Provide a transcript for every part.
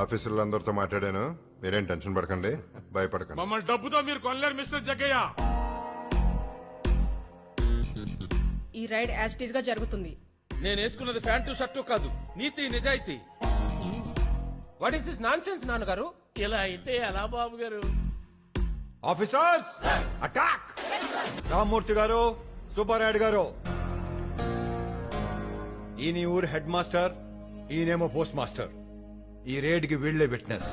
ఆఫీసులో అందరితో మాట్లాడాను. మీరేం టెన్షన్ పడకండి భయపడకండి. మమ్మల్ని డబ్బుతో మీరు కొనలేరు మిస్టర్ జగ్గయ్య. ఈ రైడ్ యాజిటీస్గా జరుగుతుంది. నేను వేసుకున్నది ప్యాంటు షర్టు కాదు. నీతి నిజాయితీ. What is this nonsense నాన్నగారు? ఇలా అయితే ఎలా బాబు గారు ఆఫీసర్స్ అటాక్! రామ్మూర్తి గారు సుబ్బారాయుడు గారు. ఈయన ఈ ఊరు హెడ్ మాస్టర్ ఈయనేమో పోస్ట్ మాస్టర్ ఈ రేడ్కి వీళ్ళే విట్నెస్.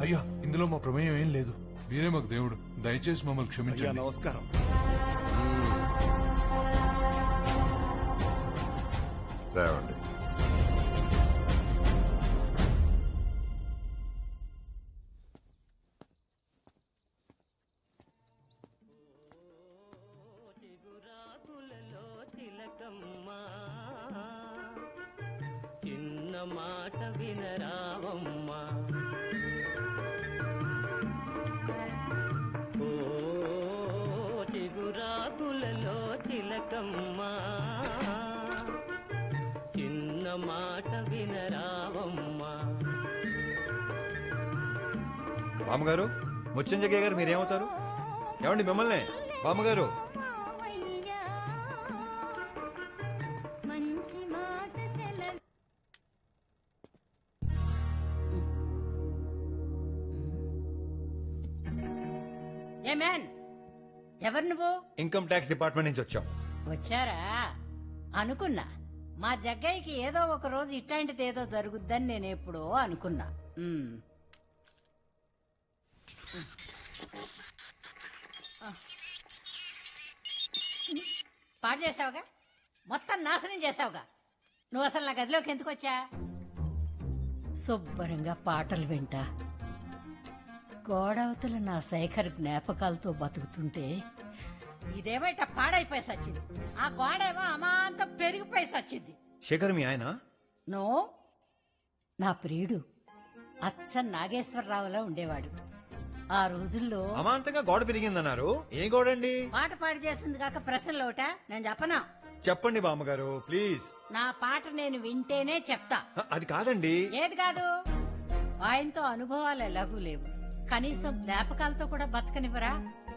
అయ్యా ఇందులో మా ప్రమేయం ఏం లేదు. మీరే మాకు దేవుడు. దయచేసి మమ్మల్ని క్షమించండి. నమస్కారం. లేవండి. మాట వినరావమ్మా ఓ చిగురాకులలో తిలకమ్మా చిన్న మాట వినరావమ్మా బామ్మగారు ముత్యంజగయ్య గారు మీరేమవుతారు? ఏమండి మిమ్మల్ని? బామ్మగారు ఇన్కమ్ ట్యాక్స్ డిపార్ట్మెంట్ నుంచి వచ్చాం. వచ్చారా? అనుకున్నా. మా జగ్గయ్యకి ఏదో ఒక రోజు ఇట్లాంటిది ఏదో జరుగుద్దని నేను ఎప్పుడో అనుకున్నా. ఉమ్. పాడు చేసావుగా మొత్తం నాశనం చేసావుగా నువ్వు అసలు నా గదిలోకి ఎందుకు వచ్చా? శుభ్రంగా పాటలు వింటా. గోడవతల నా శేఖర్ జ్ఞాపకాలతో బతుకుతుంటే ఇదేమైట పాడైపోయి సచ్చింది. ఆ గోడేమో అమాంతం పెరిగిపోయి సచ్చింది. శేఖర్ మీ ఆయన? నో నా ప్రియుడు అచ్చ నాగేశ్వరరావులా ఉండేవాడు. ఆ రోజుల్లో అమాంతంగా గోడ పెరిగిందన్నారు. ఏ గోడండి? పాట పాడు చేసింది కాక ప్రశ్నలు ఒకట? నేను చెప్పనా? చెప్పండి బామ్మగారు ప్లీజ్. నా పాట నేను వింటేనే చెప్తా. అది కాదండి. ఏది కాదు? ఆయనతో అనుభవాలు ఎలాగూ లేవు. కనీసం జ్ఞాపకాలతో కూడా బతకనివ్వరా?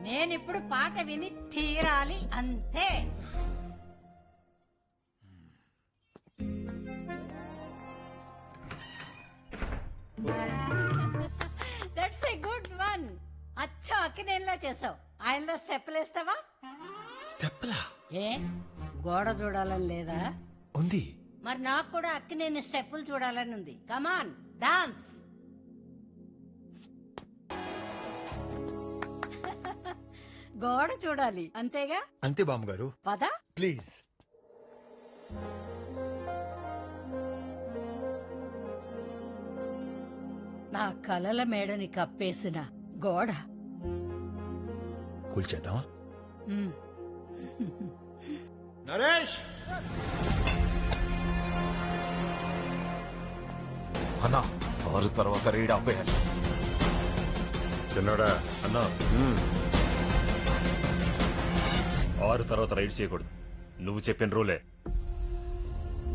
నేనిప్పుడు పాట విని తీరాలి అంతే. దట్స్ ఎ గుడ్ వన్ అచ్చం అక్కినేలా చేసావు. ఆయనలో స్టెప్పులు వేస్తావా? స్టెప్లా ఏ? గోడ చూడాలని లేదా? ఉంది. మరి నాకు కూడా అక్కి నేను స్టెప్పులు చూడాలని ఉంది. కమాన్ డాన్స్ గోడ చూడాలి. అంతేగా? అంతే బామ్మగారు. పద. ప్లీజ్. నా కలల మేడని కప్పేసిన గోడ. కూల్చేద్దామా. నరేష్! అన్నా ఆరు తర్వాత రీడ్ ఆపేయాలి. చిన్నోడా అన్నా. ఆరు తర్వాత రైడ్ చేయకూడదు. నువ్వు చెప్పిన రూలే.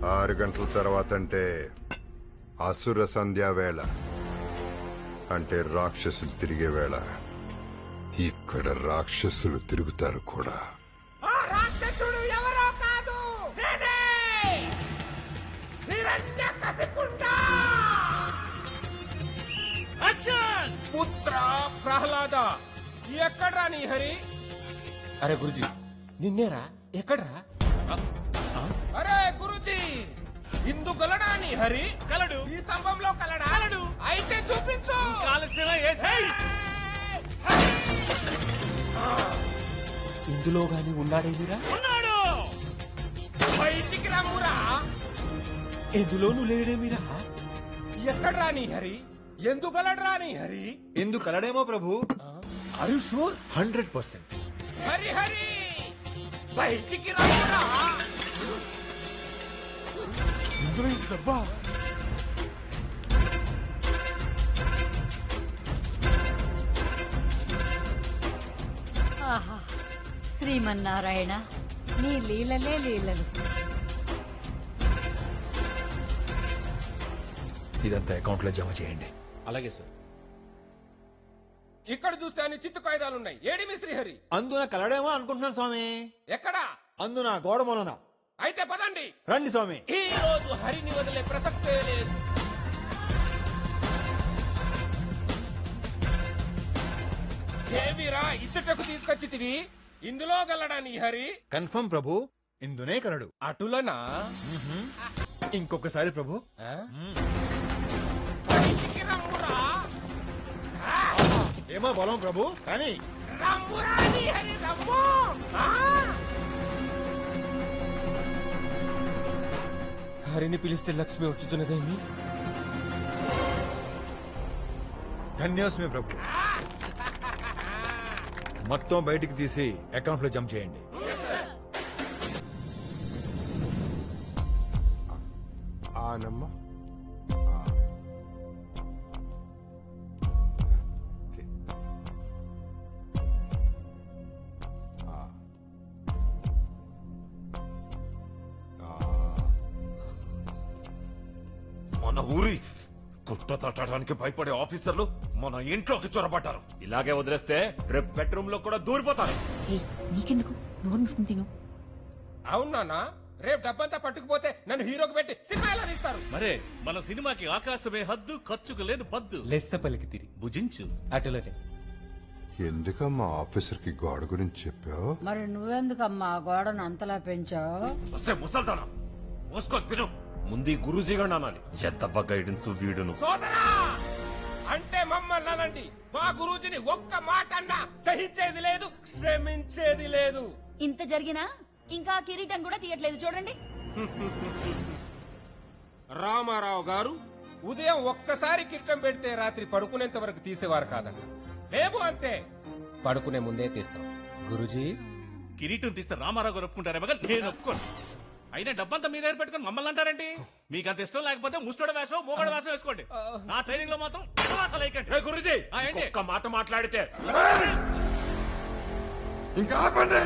ఆరు గంటల తర్వాత అంటే అసుర సంధ్యా వేళ. అంటే రాక్షసులు తిరిగే వేళ. ఇక్కడ రాక్షసులు తిరుగుతారు కూడా. ఆ రాక్షసుడు ఎవరో కాదు! పుత్ర ప్రహ్లాద! ఎక్కడ్రా నీ హరి? అరే గురుజీ నిన్నేరా? ఎక్కడ్రా? అరే గురుజీ ఇందు గలడా నీ హరి? కలడు. ఈ స్తంభంలో కలడా? కలడు. అయితే చూపించు. ఇందులో గాని ఉన్నాడేమిరా? ఉన్నాడు. బయటికి రమ్మురా. ఎందులోను లేడేమిరా? ఎక్కడ్రా నీ హరి? ఎందుగలడ్రా నీ హరి? ఎందుకు కలడేమో ప్రభు? అరు sure hundred percent. Hari Hari! బయటికి రమ్మురా ఇందులో ఇంత డబ్బా ఆహా శ్రీమన్నారాయణ నీ లీలలే లీలలు. ఇదంతా అకౌంట్లో జమ చేయండి. అలాగే సార్. ఇక్కడ చూస్తే అన్ని చిత్తు కాగితాలు ఉన్నాయి. ఏడి మీ శ్రీహరి? అందున కలడేమో అనుకుంటున్నాను స్వామి. ఎక్కడా? అందున గోడ మూలన అయితే పదండి. రండి స్వామి. ఈ రోజు హరిని వదిలే ప్రసక్తే లేదు. ఏమిరా ఇచ్చటకు తీసుకొచ్చితివి? ఇందులో గల్లడాని హరి? కన్ఫర్మ్ ప్రభు ఇందునే కలడు. అటులనా? ఇంకొకసారి ప్రభు. ఆ? ఏమో బలం ప్రభు కానీ? హరిని పిలిస్తే లక్ష్మి వచ్చుతున్నదేమి ధన్యోస్మి ప్రభు. మొత్తం బయటికి తీసి అకౌంట్లో జమ చేయండి. ఆనమ్మ మన ఊరి కుట్ర తట్టడానికి భయపడే ఆఫీసర్లు మన ఇంట్లోకి చొరబడ్డారు. ఇలాగే వదిలేస్తే రేపు బెడ్రూమ్లో కూడా దూరిపోతారు. నీకెందుకు? నోరు మూసుకుని తిను. అవునా రేపు డబ్బంతా పట్టుకుపోతే నన్ను హీరోకి పెట్టి సినిమా ఎలా తీస్తారు? మరే మన సినిమాకి ఆకాశమే హద్దు ఖర్చుకు లేదు పద్దు లెస్స పలికి తిరిగి. భుజించు. అటులనే. ఎందుకమ్మా ఆఫీసర్కి గోడ గురించి చెప్పావు? మరి నువ్వెందుకమ్మా ఆ గోడను అంతలా పెంచావు? వస్తే ముసల్దానా? మోసుకొని తిను. ముందు గురుజీగా అనాలి. చెత్తబ్బ గైడెన్స్ వీడును. సోదరా! అంటే మమ్మల్ని అనండి. మా గురూజీని ఒక్క మాట అన్నా సహించేది లేదు క్షమించేది లేదు. ఇంత జరిగినా ఇంకా కిరీటం కూడా తీయట్లేదు. చూడండి. రామారావు గారు ఉదయం ఒక్కసారి కిట్టం పెడితే రాత్రి పడుకునేంత వరకు తీసేవారు కాదంట లేవు అంతే. పడుకునే ముందే తీస్తాం. గురుజీ. కిరీటం తీస్తే రామారావు గారు ఒప్పుకుంటారే మగ నేను ఒప్పుకోను. అయినా డబ్బంతా మీ దగ్గర పెట్టుకుని మమ్మల్ని అంటారేంటి? మీకు అంత ఇష్టం లేకపోతే ముస్టోడ వేషం మూగడ వేషం వేసుకోండి. నా ట్రైనింగ్లో మాత్రం. గురుజీ? ఒక్క మాట మాట్లాడితే. ఇంకా ఆపండి.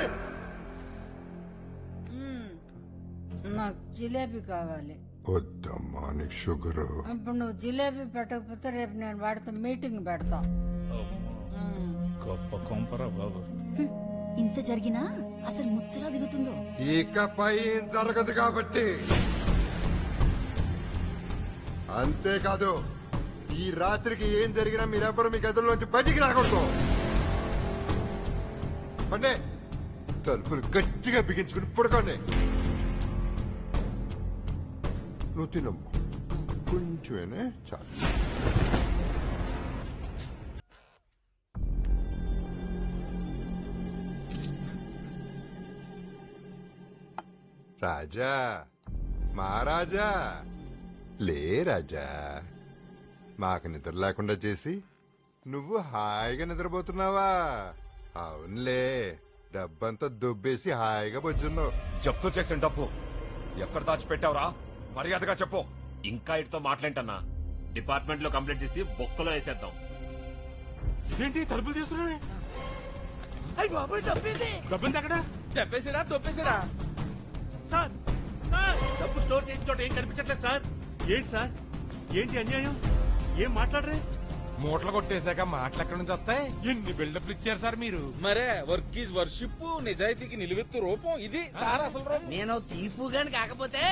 నాకు జిలేబీ కావాలి. వద్దమ్మా నీకు షుగరు. ఇప్పుడు నువ్వు జిలేబీ పెట్టకపోతే రేపు నేను వాడితో మీటింగ్ పెడతా. గొప్ప కొంపరా బాబు. ఇంత జరిగినా? అసలు ముత్తలా దిగుతుందో? ఇకపై ఏం జరగదు కాబట్టి. అంతేకాదు ఈ రాత్రికి ఏం జరిగినా మీరెవ్వరు మీ గదుల్లోంచి బయటికి రాకూడదు. అంటే తలుపులు గట్టిగా బిగించుకుని పడుకోండి. నువ్వు తినమ్మ కొంచెమేనే? చాలు. రాజా మహారాజా లే రాజా. మాకు నిద్ర లేకుండా చేసి నువ్వు హాయిగా నిద్రపోతున్నావా? అవునులే డబ్బంతా దుబ్బేసి హాయిగా బొచ్చున్నావు జప్తు చేసిన డబ్బు ఎక్కడ దాచిపెట్టావురా? మర్యాదగా చెప్పు. ఇంకా ఇటుతో మాట్లాంటన్నా డిపార్ట్మెంట్లో కంప్లైంట్ చేసి బొక్కలో వేసేద్దాం. ఏంటి తలుపులు డబ్బింది డబ్బులు ఎక్కడ? చెప్పేసిరా తొప్పేసిరా సార్ సార్ డబ్బు స్టోర్ చేసిన చోట ఏం కనిపించట్లేదు సార్. ఏంటి సార్? ఏంటి అన్యాయం? ఏం మాట్లాడరే? మూటలు కొట్టేశాక మాటలు ఎక్కడి నుంచి వస్తాయి? ఎన్ని బిల్డప్లు ఇచ్చారు సార్ మీరు? మరే వర్క్ ఈజ్ వర్షిప్ నిజాయితీకి నిలువెత్తు రూపం ఇది సార్ అసలు నేను తీర్పు గాని కాకపోతే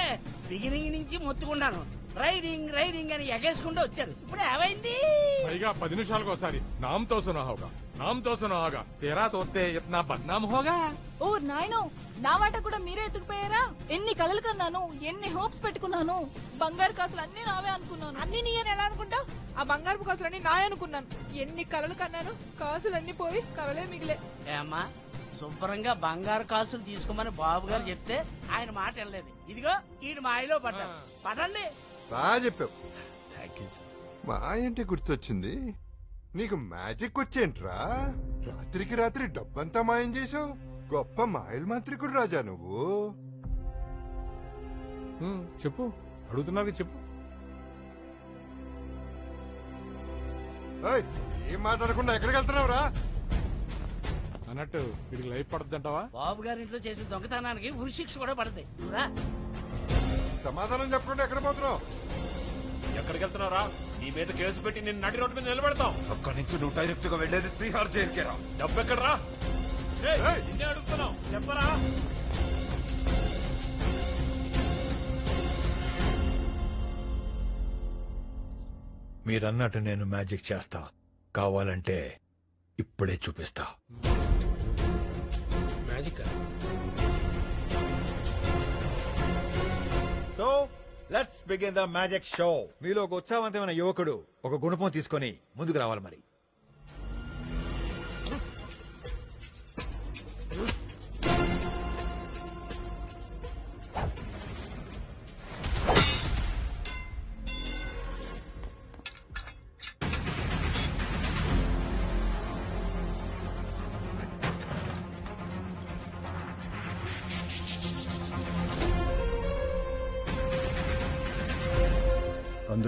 బిగినింగ్ నుంచి మొత్తుకున్నాను రైడింగ్ రైడింగ్ అని ఎగేసుకుంటూ వచ్చారు. ఇప్పుడు ఏమైంది? పైగా పది నిమిషాలకు ఒకసారి నామ్తో సునా హోగా నామ్తో సునా హోగా తేరా సోతే ఇతనా బద్నామ్ హోగా? ఓ నాయనో నా వాట కూడా మీరే ఎత్తుకుపోయారా? ఎన్ని కలలు కన్నాను ఎన్ని హోప్స్ పెట్టుకున్నాను బంగారు కాసులు అన్ని నావే అనుకున్నాను. అన్ని నీయని ఎలా అనుకుంటావు? ఆ బంగారు కాసులన్నీ నాయ అనుకున్నాను. ఎన్ని కలలు కన్నాను కాసులన్నీ పోయి కలలే మిగిలే. ఏమ్మా శుభ్రంగా బంగారు కాసులు తీసుకోమని బాబు గారు చెప్తే ఆయన మాట వెళ్ళలేదు ఇదిగో ఈడు మాయలో పడ్డాడు. పడండి బాగా చెప్పావు. థ్యాంక్ యూ సార్ మా ఏంటి గుర్తొచ్చింది. నీకు మ్యాజిక్ వచ్చేంట్రా? రాత్రికి రాత్రి డబ్బంతా మాయం చేసావు గొప్ప మాయల మాంత్రికుడు రాజా నువ్వు. చెప్పు. అడుగుతున్నారు చెప్పు. ఏయ్, ఏం మాట్లాడకుండా ఎక్కడికి వెళ్తున్నావురా? అన్నట్టు వీడికి లైఫ్ పడుతుందంటావా? బాబు గారి ఇంట్లో చేసిన దొంగతనానికి ఉరిశిక్ష కూడా పడతాయి. నువ్వురా. సమాధానం చెప్పకుండా ఎక్కడ పోతున్నావు? ఎక్కడికి వెళ్తున్నారా నీ మీద కేసు పెట్టి నేను నడి రోడ్డు మీద నిలబెడతాం. అక్కడి నుంచి నువ్వు డైరెక్ట్గా వెళ్ళేది త్రీహార్ జైలుకే రా డబ్బు ఎక్కడరా? ఏయ్, నిన్నే అడుగుతున్నావు. చెప్పరా? మీరన్నట్టు నేను మ్యాజిక్ చేస్తా. కావాలంటే ఇప్పుడే చూపిస్తా. Magic so let's begin the magic show మీలో ఒక ఉత్సాహవంతమైన యువకుడు ఒక గుణపం తీసుకొని ముందుకు రావాలి మరి.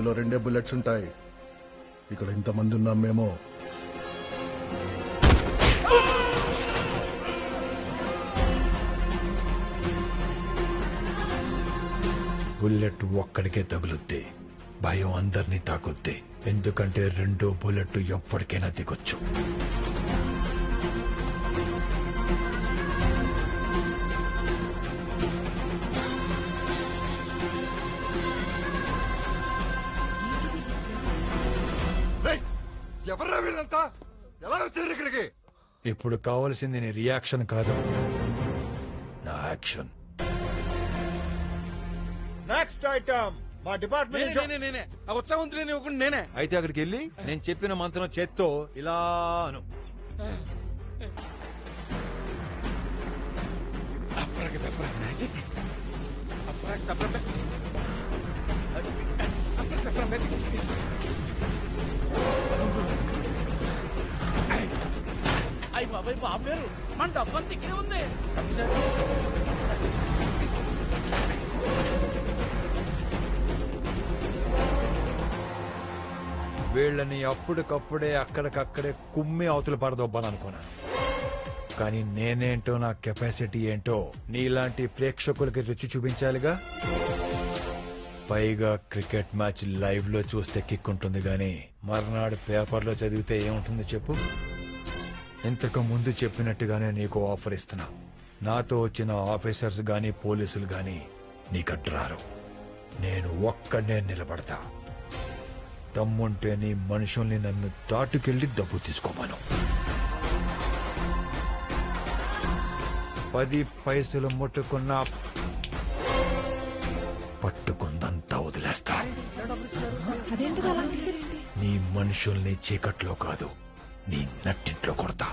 అందులో రెండే బుల్లెట్స్ ఉంటాయి. ఇక్కడ ఇంతమంది ఉన్నాం మేము. బుల్లెట్ ఒక్కడికే తగులుద్ది. భయం అందరినీ తాకుద్ది. ఎందుకంటే రెండో బుల్లెట్ ఎప్పటికైనా దిగొచ్చు. ఎవర్రా వీళ్ళంతా? ఎలా వచ్చారు ఇక్కడికి? ఇప్పుడు కావాల్సింది నీ రియాక్షన్ కాదు. నా యాక్షన్ నెక్స్ట్ ఐటమ్ మా నేనే, డిపార్ట్మెంట్ నేనే నేనే. ఆ ఉత్సాహవంతులేని ఒకటి నేనే. అయితే అక్కడికి వెళ్ళి నేను చెప్పిన మంత్రం చేత్తో ఇలా అను. అప్రగదప్ర మ్యాజిక్ అప్రగదప్ర అప్రగదప్ర మ్యాజిక్ బాబాయ్ బాబు మన డబ్బంత ఇక్కడే ఉంది. వీళ్ళని అప్పటికప్పుడే అక్కడికక్కడే కుమ్మి అవతలు పడదొబ్బాలనుకున్నాను కానీ నేనేంటో నా కెపాసిటీ ఏంటో నీలాంటి ప్రేక్షకులకి రుచి చూపించాలిగా? పైగా క్రికెట్ మ్యాచ్ లైవ్లో చూస్తే కిక్ ఉంటుంది గానీ మర్నాడు పేపర్లో చదివితే ఏముంటుంది చెప్పు? ఇంతకు ముందు చెప్పినట్టుగానే నీకు ఆఫర్ ఇస్తున్నా. నాతో వచ్చిన ఆఫీసర్స్ గాని పోలీసులు గాని నీకడ్రారు నేను ఒక్కడే నిలబడతా. దమ్ముంటే నీ మనుషుల్ని నన్ను దాటుకెళ్ళి డబ్బు తీసుకోమను. పది పైసలు ముట్టుకున్నా పట్టుకుందంతా వదిలేస్తా. నీ మనుషుల్ని చీకట్లో కాదు. నీ నట్టింట్లో కొడతా.